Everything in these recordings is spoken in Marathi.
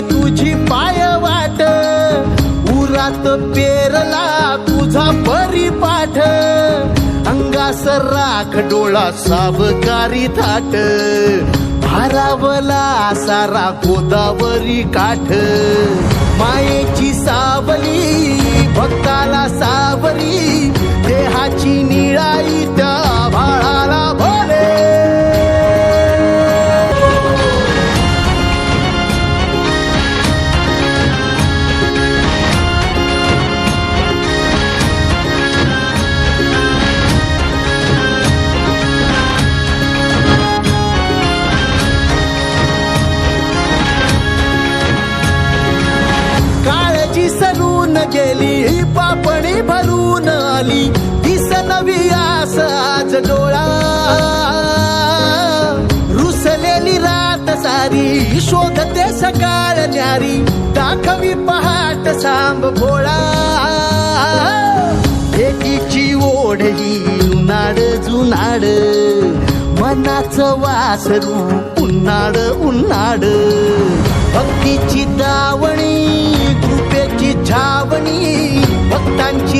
तुझी पाय वाट उरात पेरला तुझा परी पाठ अंगास राख डोळा सावकारी थाट भारावला सारा गोदावरी काठ. केली पापणी भरून आली. दिस नवी आस आज डोळा. रुसलेली रात सारी शोधते सकाळ न्यारी. दाखवी पहाट सांब भोळा. एकीची ओढ उन्हाळ जुनाड मनाचं वासरू उन्हाळ उन्हाळ. भक्तीची दावणी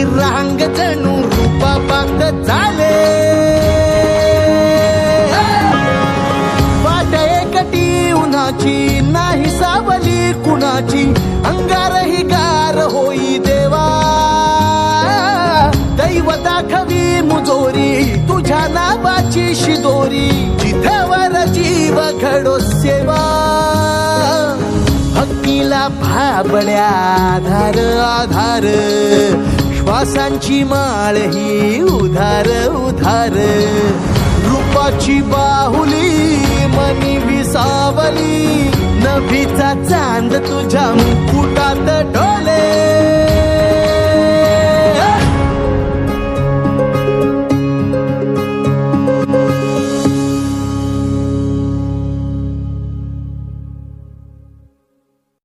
रांग जणू रूपा पाक झाले. वाट एकटी उन्हाची नाही सावली कुणाची. अंगार ही गार होई देवा. दैव दाखवी मुजोरी तुझ्या नावाची शिदोरी. जिथवर जीव घडो सेवा. हक्कीला भाबड्या आधार आधार. श्वासांची माळ ही उधार उधार. रूपाची बाहुली मनी विसावली नभीचा चांद तुझ्या मुकुटात डोले